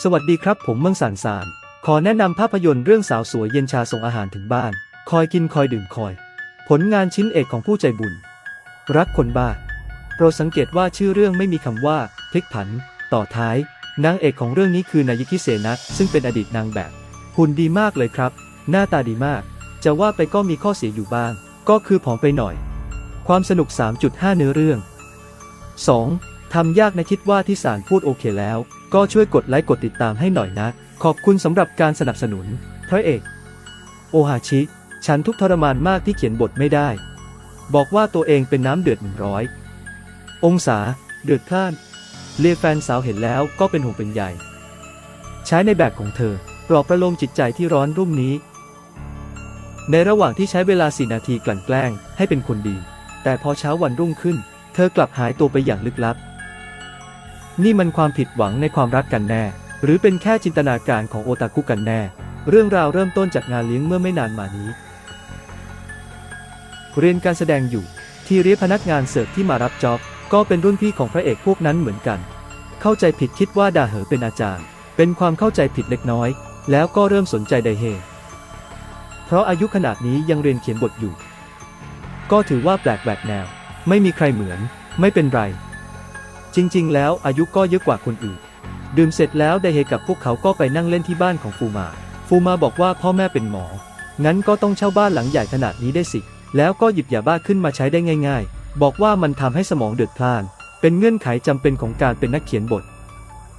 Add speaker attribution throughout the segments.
Speaker 1: สวัสดีครับผมเมืองสานสาร ขอแนะนำภาพยนตร์เรื่องสาวสวยเย็นชาส่งอาหารถึงบ้าน คอยกินคอยดื่มคอย ผลงานชิ้นเอกของผู้ใจบุญ รักคนบ้า โปรดสังเกตว่าชื่อเรื่องไม่มีคำว่าพลิกผัน ต่อท้าย นางเอกของเรื่องนี้คือนายกิเสนัทซึ่งเป็นอดีตนางแบบ หุ่นดีมากเลยครับ หน้าตาดีมาก จะว่าไปก็มีข้อเสียอยู่บ้าง ก็คือผอมไปหน่อย ความสนุก 3.5 เนื้อเรื่อง 2. ทำยากนะคิดว่าที่สารพูดโอเคแล้ว ก็ช่วยกดไลค์กดติดตามให้หน่อยนะ ขอบคุณสำหรับการสนับสนุน พระเอก โอฮาชิ ฉันทุกทรมานมากที่เขียนบทไม่ได้ บอกว่าตัวเองเป็นน้ำเดือด100อยองศา เดือดพล่านเลียแฟนสาวเห็นแล้วก็เป็นห่วงเป็นใยใช้ในแบบของเธอปลอบประโลมจิตใจที่ร้อนรุ่มนี้ ในระหว่างที่ใช้เวลาสี่นาทีกลั่นแกล้งให้เป็นคนดี แต่พอเช้าวันรุ่งขึ้น เธอกลับหายตัวไปอย่างลึกลับ นี่มันความผิดหวังในความรักกันแน่ หรือเป็นแค่จินตนาการของโอตาคุกันแน่ เรื่องราวเริ่มต้นจากงานเลี้ยงเมื่อไม่นานมานี้ เรียนการแสดงอยู่ ที่เรียกพนักงานเสิร์ฟที่มารับจ็อบ ก็เป็นรุ่นพี่ของพระเอกพวกนั้นเหมือนกัน เข้าใจผิดคิดว่าดาเหอเป็นอาจารย์ เป็นความเข้าใจผิดเล็กน้อย แล้วก็เริ่มสนใจไดเฮ เพราะอายุขนาดนี้ยังเรียนเขียนบทอยู่ ก็ถือว่าแปลกแหวกแนว ไม่มีใครเหมือน ไม่เป็นไร จริง ๆ แล้วอายุก็เยอะกว่าคนอื่น ดื่มเสร็จแล้วไดเฮกับพวกเขาก็ไปนั่งเล่นที่บ้านของฟูมา ฟูมาบอกว่าพ่อแม่เป็นหมอ งั้นก็ต้องเช่าบ้านหลังใหญ่ขนาดนี้ได้สิ แล้วก็หยิบยาบ้าขึ้นมาใช้ได้ง่าย ๆ บอกว่ามันทำให้สมองเดือดพล่าน เป็นเงื่อนไขจำเป็นของการเป็นนักเขียนบท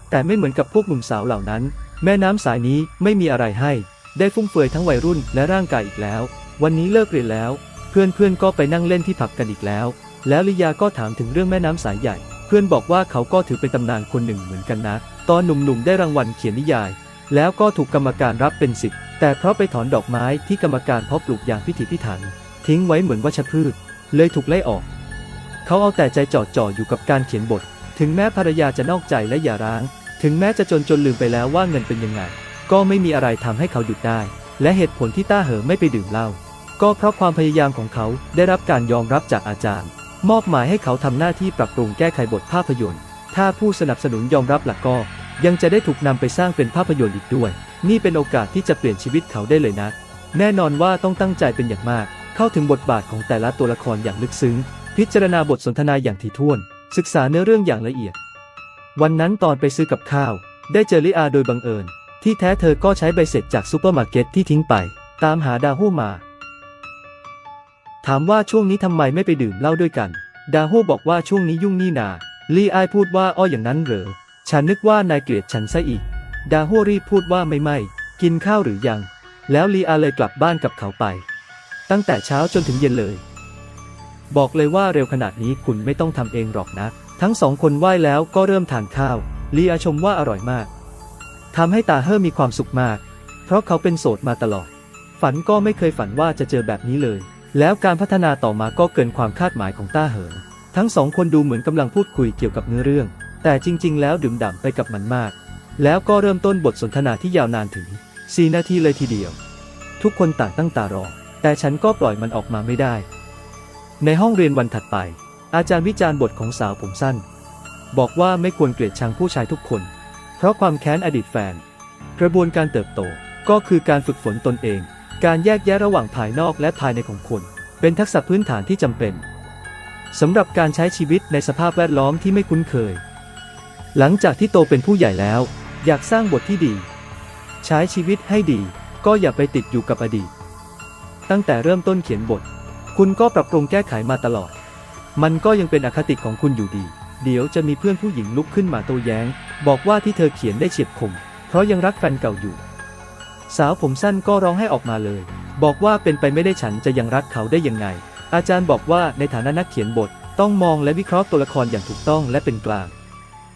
Speaker 1: แต่ไม่เหมือนกับพวกหนุ่มสาวเหล่านั้น แม่น้ำสายนี้ไม่มีอะไรให้ ได้ฟุ่มเฟือยทั้งวัยรุ่นและร่างกายอีกแล้ว วันนี้เลิกเรียนแล้ว เพื่อนๆก็ไปนั่งเล่นที่ผับกันอีกแล้ว แล้วลิยาก็ถามถึงเรื่องแม่น้ำสายใหญ่ พื่อนบอกว่าเขาก็ถือเป็นตำนานคนหนึ่งเหมือนกันนะ ตอนหนุ่มๆได้รางวัลเขียนนิยาย แล้วก็ถูกกรรมการรับเป็นสิทธิ์แต่เพราะไปถอนดอกไม้ที่กรรมการเพาะปลูกอย่างพิถีพิถัน ทิ้งไว้เหมือนวัชพืช เลยถูกไล่ออก เขาเอาแต่ใจจ่อจ่ออยู่กับการเขียนบท ถึงแม้ภรรยาจะนอกใจและหย่าร้าง ถึงแม้จะจนจนลืมไปแล้วว่าเงินเป็นยังไง ก็ไม่มีอะไรทำให้เขาหยุดได้ และเหตุผลที่ต้าเหอไม่ไปดื่มเหล้าก็เพราะความพยายามของเขาได้รับการยอมรับจากอาจารย์ มอบหมายให้เขาทำหน้าที่ปรับปรุงแก้ไขบทภาพยนตร์ ถ้าผู้สนับสนุนยอมรับหลักก็ยังจะได้ถูกนำไปสร้างเป็นภาพยนตร์อีกด้วย นี่เป็นโอกาสที่จะเปลี่ยนชีวิตเขาได้เลยนะ แน่นอนว่าต้องตั้งใจเป็นอย่างมาก เข้าถึงบทบาทของแต่ละตัวละครอย่างลึกซึ้ง พิจารณาบทสนทนาอย่างถี่ถ้วน ศึกษาเนื้อเรื่องอย่างละเอียด วันนั้นตอนไปซื้อกับข้าว ได้เจอลิอาโดยบังเอิญ ที่แท้เธอก็ใช้ใบเสร็จจากซูเปอร์มาร์เก็ตที่ทิ้งไป ตามหาดาฮู้มา ถามว่าช่วงนี้ทำไมไม่ไปดื่มเหล้าด้วยกัน ดาฮูบอกว่าช่วงนี้ยุ่งนี่นา ลี่อายพูดว่าอ้ออย่างนั้นเหรอ ฉันนึกว่านายเกลียดฉันซะอีก ดาฮูรีบพูดว่าไม่ไม่ กินข้าวหรือยัง แล้วลีอาเลยกลับบ้านกับเขาไป ตั้งแต่เช้าจนถึงเย็นเลย บอกเลยว่าเร็วขนาดนี้คุณไม่ต้องทำเองหรอกนะ ทั้งสองคนไหว้แล้วก็เริ่มทานข้าว ลีอาชมว่าอร่อยมากทำให้ตาเฮอมีความสุขมาก เพราะเขาเป็นโสดมาตลอด ฝันก็ไม่เคยฝันว่าจะเจอแบบนี้เลย แล้วการพัฒนาต่อมาก็เกินความคาดหมายของต้าเหอทั้งสองคนดูเหมือนกำลังพูดคุยเกี่ยวกับเนื้อเรื่อง แต่จริง ๆ แล้วดื่มด่ำไปกับมันมาก แล้วก็เริ่มต้นบทสนทนาที่ยาวนานถึง 4 นาทีเลยทีเดียว ทุกคนต่างตั้งตารอ แต่ฉันก็ปล่อยมันออกมาไม่ได้ ในห้องเรียนวันถัดไป อาจารย์วิจารณ์บทของสาวผมสั้น บอกว่าไม่ควรเกลียดชังผู้ชายทุกคน เพราะความแค้นอดีตแฟน กระบวนการเติบโตก็คือการฝึกฝนตนเอง การแยกแยะระหว่างภายนอกและภายในของคน เป็นทักษะพื้นฐานที่จำเป็นสำหรับการใช้ชีวิตในสภาพแวดล้อมที่ไม่คุ้นเคย หลังจากที่โตเป็นผู้ใหญ่แล้ว อยากสร้างบทที่ดี ใช้ชีวิตให้ดี ก็อย่าไปติดอยู่กับอดีต ตั้งแต่เริ่มต้นเขียนบท คุณก็ปรับปรุงแก้ไขมาตลอด มันก็ยังเป็นอคติของคุณอยู่ดี เดี๋ยวจะมีเพื่อนผู้หญิงลุกขึ้นมาโต้แย้ง บอกว่าที่เธอเขียนได้เฉียบคม เพราะยังรักแฟนเก่าอยู่ สาวผมสั้นก็ร้องให้ออกมาเลย บอกว่าเป็นไปไม่ได้ฉันจะยังรักเขาได้ยังไง อาจารย์บอกว่าในฐานะนักเขียนบท ต้องมองและวิเคราะห์ตัวละครอย่างถูกต้องและเป็นกลาง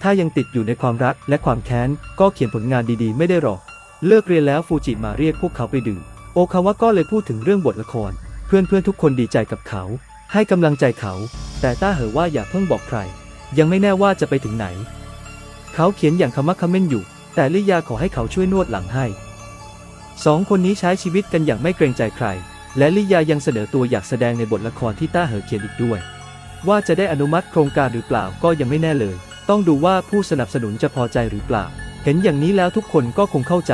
Speaker 1: ถ้ายังติดอยู่ในความรักและความแค้น ก็เขียนผลงานดีๆ ไม่ได้หรอก เลิกเรียนแล้วฟูจิมาเรียกพวกเขาไปดื่มโอคาวะก็เลยพูดถึงเรื่องบทละคร เพื่อนๆทุกคนดีใจกับเขา ให้กำลังใจเขา แต่ต้าเหอว่าอย่าเพิ่งบอกใคร ยังไม่แน่ว่าจะไปถึงไหน เขาเขียนอย่างคำมักคำเม่นอยู่ แต่ลิยาขอให้เขาช่วยนวดหลังให้ สองคนนี้ใช้ชีวิตกันอย่างไม่เกรงใจใคร และลิยายังเสนอตัวอยากแสดงในบทละครที่ต้าเหอเขียนอีกด้วย ว่าจะได้อนุมัติโครงการหรือเปล่าก็ยังไม่แน่เลย ต้องดูว่าผู้สนับสนุนจะพอใจหรือเปล่า เห็นอย่างนี้แล้วทุกคนก็คงเข้าใจ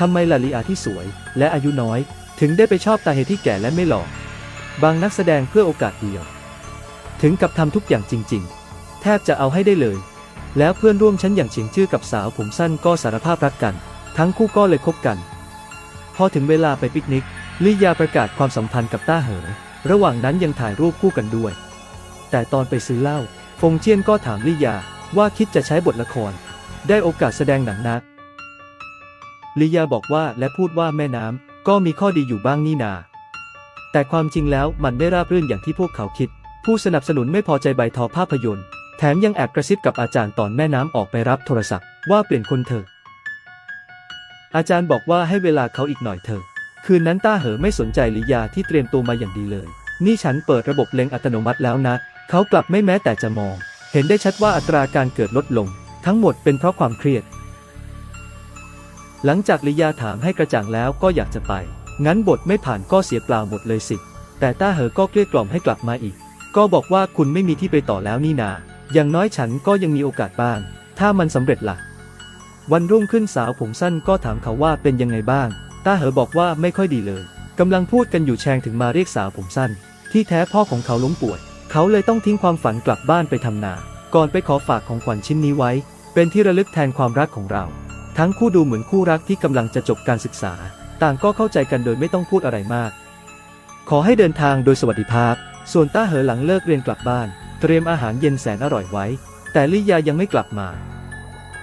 Speaker 1: ทำไมลาลีอาที่สวย และอายุน้อย ถึงได้ไปชอบตาเฮที่แก่และไม่หล่อบางนักแสดงเพื่อโอกาสเดียว ถึงกับทำทุกอย่างจริง ๆ แทบจะเอาให้ได้เลย แล้วเพื่อนร่วมชั้นอย่างเฉียงชื่อกับสาวผมสั้นก็สารภาพรักกัน ทั้งคู่ก็เลยคบกัน พอถึงเวลาไปปิกนิกลิยาประกาศความสัมพันธ์กับต้าเหอ ระหว่างนั้นยังถ่ายรูปคู่กันด้วย แต่ตอนไปซื้อเหล้าฟงเจียนก็ถามลิยาว่าคิดจะใช้บทละคร ได้โอกาสแสดงหนังนักลิยาบอกว่าและพูดว่าแม่น้ำก็มีข้อดีอยู่บ้างนี่นา แต่ความจริงแล้วมันไม่ราบรื่นอย่างที่พวกเขาคิด ผู้สนับสนุนไม่พอใจใบทอภาพยนตร์ แถมยังแอบกระซิบกับอาจารย์ตอนแม่น้ำออกไปรับโทรศัพท์ว่าเปลี่ยนคนเถอะ อาจารย์บอกว่าให้เวลาเขาอีกหน่อยเถอะ คืนนั้นต้าเหอไม่สนใจลิยาที่เตรียมตัวมาอย่างดีเลย นี่ฉันเปิดระบบเล็งอัตโนมัติแล้วนะ เขากลับไม่แม้แต่จะมอง เห็นได้ชัดว่าอัตราการเกิดลดลง ทั้งหมดเป็นเพราะความเครียด หลังจากลิยาถามให้กระจ่างแล้วก็อยากจะไป งั้นบทไม่ผ่านก็เสียเปล่าหมดเลยสิ แต่ต้าเหอก็เกลี้ยกล่อมให้กลับมาอีก ก็บอกว่าคุณไม่มีที่ไปต่อแล้วนี่นา อย่างน้อยฉันก็ยังมีโอกาสบ้าง ถ้ามันสำเร็จล่ะ วันรุ่งขึ้นสาวผมสั้นก็ถามเขาว่าเป็นยังไงบ้าง ต้าเหอบอกว่าไม่ค่อยดีเลย กำลังพูดกันอยู่แชงถึงมาเรียกสาวผมสั้น ที่แท้พ่อของเขาล้มป่วย เขาเลยต้องทิ้งความฝันกลับบ้านไปทำนา ก่อนไปขอฝากของขวัญชิ้นนี้ไว้ เป็นที่ระลึกแทนความรักของเรา ทั้งคู่ดูเหมือนคู่รักที่กำลังจะจบการศึกษา ต่างก็เข้าใจกันโดยไม่ต้องพูดอะไรมาก ขอให้เดินทางโดยสวัสดิภาพ ส่วนต้าเหอหลังเลิกเรียนกลับบ้าน เตรียมอาหารเย็นแสนอร่อยไว้ แต่ลิยายังไม่กลับมา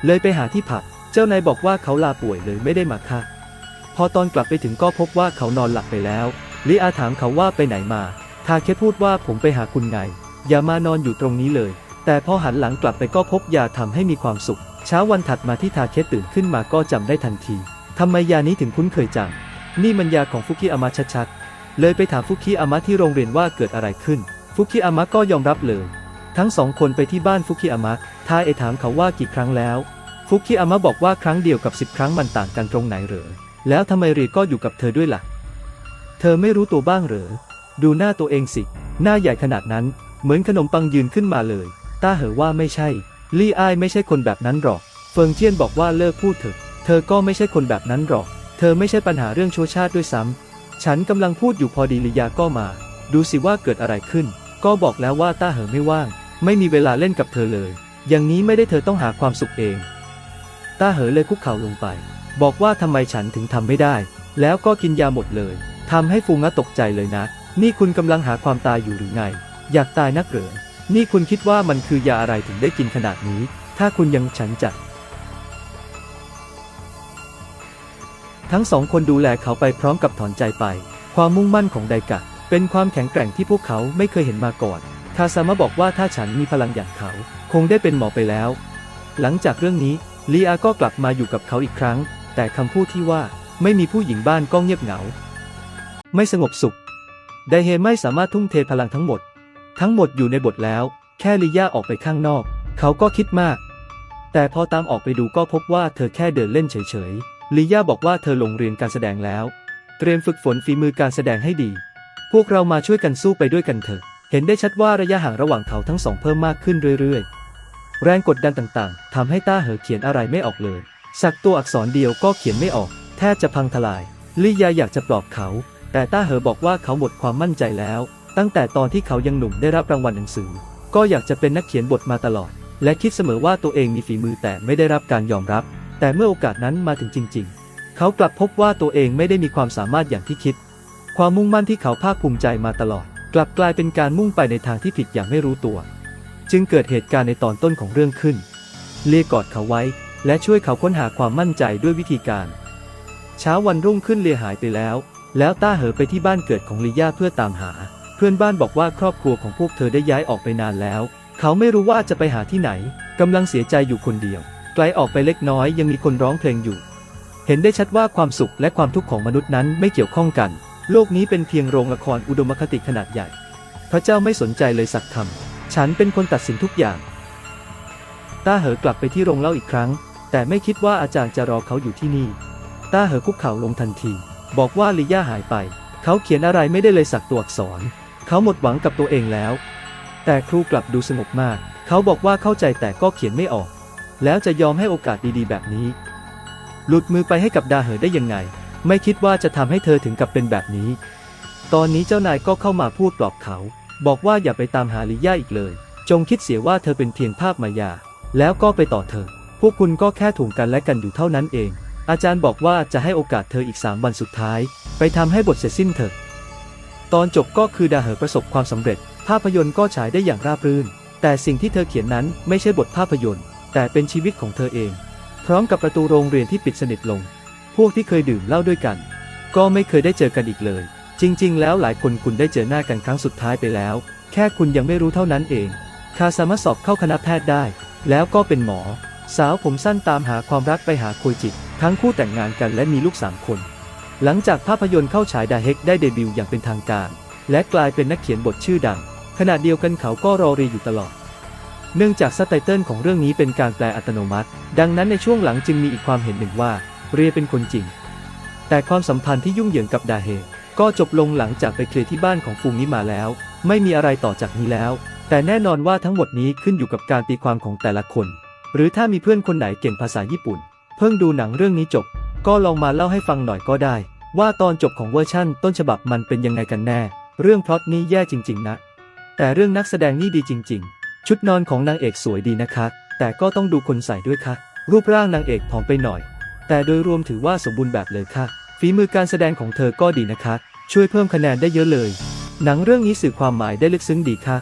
Speaker 1: เลยไปหาที่ผับ เจ้านายบอกว่าเขาลาป่วยเลยไม่ได้มาค่ะ พอตอนกลับไปถึงก็พบว่าเขานอนหลับไปแล้ว ลิอาถามเขาว่าไปไหนมา ทาเคพูดว่าผมไปหาคุณไง อย่ามานอนอยู่ตรงนี้เลย แต่พอหันหลังกลับไปก็พบยาทำให้มีความสุข เช้าวันถัดมาที่ทาเคตื่นขึ้นมาก็จำได้ทันทีทำไมยานี้ถึงคุ้นเคยจัง นี่มันยาของฟุกิอามะชัดๆ เลยไปถามฟุกิอามะที่โรงเรียนว่าเกิดอะไรขึ้น ฟุกิอามะก็ยอมรับเลย ทั้งสองคนไปที่บ้านฟุกิอามะทาเอถามเขาว่ากี่ครั้งแล้ว ฟุกิอามะบอกว่าครั้งเดียวกับสิบครั้งมันต่างกันตรงไหนเหรอ แล้วทำไมรีก็อยู่กับเธอด้วยล่ะ เธอไม่รู้ตัวบ้างเหรอ ดูหน้าตัวเองสิ หน้าใหญ่ขนาดนั้น เหมือนขนมปังยืนขึ้นมาเลย ต้าเหอว่าไม่ใช่ ลี่อ้ายไม่ใช่คนแบบนั้นหรอก เฟิงเจี้ยนบอกว่าเลิกพูดเถอะ เธอก็ไม่ใช่คนแบบนั้นหรอก เธอไม่ใช่ปัญหาเรื่องชั่วชาติด้วยซ้ำฉันกำลังพูดอยู่พอดีลิยาก็มา ดูสิว่าเกิดอะไรขึ้น ก็บอกแล้วว่าต้าเหอไม่ว่าง ไม่มีเวลาเล่นกับเธอเลย อย่างนี้ไม่ได้เธอต้องหาความสุขเอง ต้าเหอเลยคุกเข่าลงไป บอกว่าทำไมฉันถึงทำไม่ได้ แล้วก็กินยาหมดเลยทำให้ฟูงะตกใจเลยนะ นี่คุณกำลังหาความตายอยู่หรือไง อยากตายนักเหรอนี่คุณคิดว่ามันคือยาอะไรถึงได้กินขนาดนี้ ถ้าคุณยังฉันจะทั้งสองคนดูแลเขาไปพร้อมกับถอนใจไป ความมุ่งมั่นของไดกะ เป็นความแข็งแกร่งที่พวกเขาไม่เคยเห็นมาก่อน คาซามะบอกว่าถ้าฉันมีพลังอย่างเขา คงได้เป็นหมอไปแล้ว หลังจากเรื่องนี้ลีอาก็กลับมาอยู่กับเขาอีกครั้ง แต่คำพูดที่ว่าไม่มีผู้หญิงบ้านก็เงียบเหงา ไม่สงบสุข ไดเฮไม่สามารถทุ่มเทพลังทั้งหมด ทั้งหมดอยู่ในบทแล้ว แค่ลียาออกไปข้างนอก เขาก็คิดมาก แต่พอตามออกไปดูก็พบว่าเธอแค่เดินเล่นเฉยๆลียาบอกว่าเธอลงเรียนการแสดงแล้ว เตรียมฝึกฝนฝีมือการแสดงให้ดี พวกเรามาช่วยกันสู้ไปด้วยกันเถอะ เห็นได้ชัดว่าระยะห่างระหว่างเขาทั้งสองเพิ่มมากขึ้นเรื่อยๆ แรงกดดันต่างๆทำให้ต้าเหอเขียนอะไรไม่ออกเลย สักตัวอักษรเดียวก็เขียนไม่ออก แทบจะพังทลาย ลี่ยาอยากจะปลอบเขา แต่ต้าเหอบอกว่าเขาหมดความมั่นใจแล้ว ตั้งแต่ตอนที่เขายังหนุ่มได้รับรางวัลหนังสือ ก็อยากจะเป็นนักเขียนบทมาตลอด และคิดเสมอว่าตัวเองมีฝีมือแต่ไม่ได้รับการยอมรับ แต่เมื่อโอกาสนั้นมาถึงจริง ๆ เขากลับพบว่าตัวเองไม่ได้มีความสามารถอย่างที่คิด ความมุ่งมั่นที่เขาภาคภูมิใจมาตลอด กลับกลายเป็นการมุ่งไปในทางที่ผิดอย่างไม่รู้ตัว จึงเกิดเหตุการณ์ในตอนต้นของเรื่องขึ้น เลียกอดเขาไว้ และช่วยเขาค้นหาความมั่นใจด้วยวิธีการ เช้าวันรุ่งขึ้นเลียหายไปแล้ว แล้วต้าเหอไปที่บ้านเกิดของลีย่าเพื่อตามหา เพื่อนบ้านบอกว่าครอบครัวของพวกเธอได้ย้ายออกไปนานแล้ว เขาไม่รู้ว่าจะไปหาที่ไหนกำลังเสียใจอยู่คนเดียว ไกลออกไปเล็กน้อยยังมีคนร้องเพลงอยู่ เห็นได้ชัดว่าความสุขและความทุกข์ของมนุษย์นั้นไม่เกี่ยวข้องกัน โลกนี้เป็นเพียงโรงละครอุดมคติขนาดใหญ่ พระเจ้าไม่สนใจเลยสักคำ ฉันเป็นคนตัดสินทุกอย่าง ต้าเหอกลับไปที่โรงเล่าอีกครั้ง แต่ไม่คิดว่าอาจารย์จะรอเขาอยู่ที่นี่ ต้าเหอคุกเข่าลงทันที บอกว่าลิย่าหายไป เขาเขียนอะไรไม่ได้เลยสักตัวอักษร เขาหมดหวังกับตัวเองแล้ว แต่ครูกลับดูสงบมาก เขาบอกว่าเข้าใจแต่ก็เขียนไม่ออก แล้วจะยอมให้โอกาสดีๆ แบบนี้ หลุดมือไปให้กับดาเหอได้ยังไง ไม่คิดว่าจะทำให้เธอถึงกับเป็นแบบนี้ ตอนนี้เจ้านายก็เข้ามาพูดปลอบเขา บอกว่าอย่าไปตามหาลิย่าอีกเลย จงคิดเสียว่าเธอเป็นเพียงภาพมายา แล้วก็ไปต่อเธอ พวกคุณก็แค่ถ่วงกันและกันอยู่เท่านั้นเอง อาจารย์บอกว่าจะให้โอกาสเธออีก 3 วันสุดท้าย ไปทำให้บทเสร็จสิ้นเถอะ ตอนจบก็คือดาเหอประสบความสำเร็จ ภาพยนตร์ก็ฉายได้อย่างราบรื่น แต่สิ่งที่เธอเขียนนั้นไม่ใช่บทภาพยนตร์ แต่เป็นชีวิตของเธอเอง พร้อมกับประตูโรงเรียนที่ปิดสนิทลง พวกที่เคยดื่มเหล้าด้วยกัน ก็ไม่เคยได้เจอกันอีกเลย จริง ๆ แล้วหลายคนคุณได้เจอหน้ากันครั้งสุดท้ายไปแล้ว แค่คุณยังไม่รู้เท่านั้นเองคาซามะสอบเข้าคณะแพทย์ได้ แล้วก็เป็นหมอ สาวผมสั้นตามหาความรักไปหาโคยจิทั้งคู่แต่งงานกันและมีลูกสามคน หลังจากภาพยนตร์เข้าฉายดาเฮกได้เดบิวต์อย่างเป็นทางการ และกลายเป็นนักเขียนบทชื่อดัง ขณะเดียวกันเขาก็รอรีอยู่ตลอด เนื่องจากซับไตเติลของเรื่องนี้เป็นการแปลอัตโนมัติ ดังนั้นในช่วงหลังจึงมีอีกความเห็นหนึ่งว่า เรียเป็นคนจริง แต่ความสัมพันธ์ที่ยุ่งเหยิงกับดาเฮก็จบลงหลังจากไปเคลียร์ที่บ้านของฟูงนี้มาแล้ว ไม่มีอะไรต่อจากนี้แล้ว แต่แน่นอนว่าทั้งหมดนี้ขึ้นอยู่กับการตีความของแต่ละคน หรือถ้ามีเพื่อนคนไหนเก่งภาษาญี่ปุ่น เพิ่งดูหนังเรื่องนี้จบ ก็ลองมาเล่าให้ฟังหน่อยก็ได้ ว่าตอนจบของเวอร์ชั่นต้นฉบับมันเป็นยังไงกันแน่ เรื่องพล็อตนี้แย่จริง ๆ นะ แต่เรื่องนักแสดงนี่ดีจริง ๆ ชุดนอนของนางเอกสวยดีนะคะ แต่ก็ต้องดูคนใส่ด้วยค่ะ รูปร่างนางเอกผอมไปหน่อย แต่โดยรวมถือว่าสมบูรณ์แบบเลยค่ะ ฝีมือการแสดงของเธอก็ดีนะคะ ช่วยเพิ่มคะแนนได้เยอะเลย หนังเรื่องนี้สื่อความหมายได้ลึกซึ้งดีค่ะ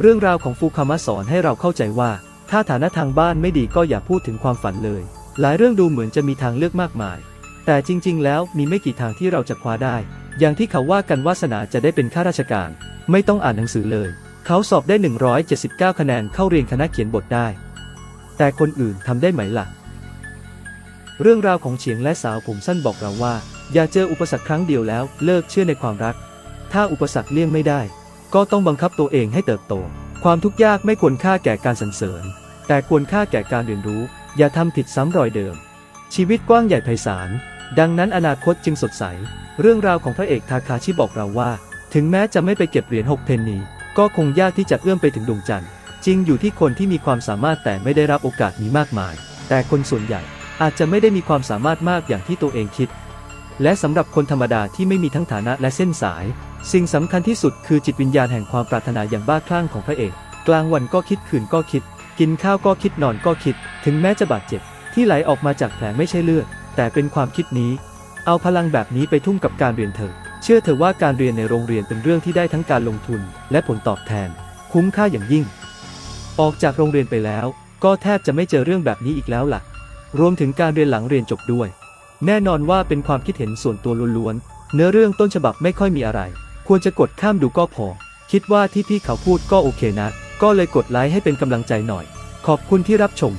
Speaker 1: เรื่องราวของฟูคามะสอนให้เราเข้าใจว่า ถ้าฐานะทางบ้านไม่ดีก็อย่าพูดถึงความฝันเลย หลายเรื่องดูเหมือนจะมีทางเลือกมากมาย แต่จริง ๆ แล้วมีไม่กี่ทางที่เราจะคว้าได้ อย่างที่เขาว่ากันวาสนาจะได้เป็นข้าราชการ ไม่ต้องอ่านหนังสือเลย เขาสอบได้ 179 คะแนนเข้าเรียนคณะเขียนบทได้ แต่คนอื่นทำได้ไหมล่ะ เรื่องราวของเฉียงและสาวผมสั้นบอกเราว่า อย่าเจออุปสรรคครั้งเดียวแล้วเลิกเชื่อในความรัก ถ้าอุปสรรคเลี่ยงไม่ได้ ก็ต้องบังคับตัวเองให้เติบโต ความทุกข์ยากไม่ควรค่าแก่การสรรเสริญ แต่ควรค่าแก่การเรียนรู้ อย่าทำผิดซ้ำรอยเดิม ชีวิตกว้างใหญ่ไพศาลดังนั้นอนาคตจึงสดใส เรื่องราวของพระเอกทาคาชิบอกเราว่า ถึงแม้จะไม่ไปเก็บเหรียญหกเพนนีก็คงยากที่จะเอื้อมไปถึงดวงจันทร์จริงอยู่ที่คนที่มีความสามารถแต่ไม่ได้รับโอกาสนี้มากมาย แต่คนส่วนใหญ่ อาจจะไม่ได้มีความสามารถมากอย่างที่ตัวเองคิด และสำหรับคนธรรมดาที่ไม่มีทั้งฐานะและเส้นสาย สิ่งสำคัญที่สุดคือจิตวิญญาณแห่งความปรารถนาอย่างบ้าคลั่งของพระเอก กลางวันก็คิดคืนก็คิด กินข้าวก็คิดนอนก็คิด ถึงแม้จะบาดเจ็บ ที่ไหลออกมาจากแผลไม่ใช่เลือด แต่เป็นความคิดนี้ เอาพลังแบบนี้ไปทุ่มกับการเรียนเถอะเชื่อเถอะว่าการเรียนในโรงเรียนเป็นเรื่องที่ได้ทั้งการลงทุน และผลตอบแทน คุ้มค่าอย่างยิ่ง ออกจากโรงเรียนไปแล้ว ก็แทบจะไม่เจอเรื่องแบบนี้อีกแล้วล่ะ รวมถึงการเรียนหลังเรียนจบด้วย แน่นอนว่าเป็นความคิดเห็นส่วนตัวล้วนๆ เนื้อเรื่องต้นฉบับไม่ค่อยมีอะไร ควรจะกดข้ามดูก็พอ คิดว่าที่พี่เขาพูดก็โอเคนะ ก็เลยกดไลค์ให้เป็นกำลังใจหน่อย ขอบคุณที่รับชม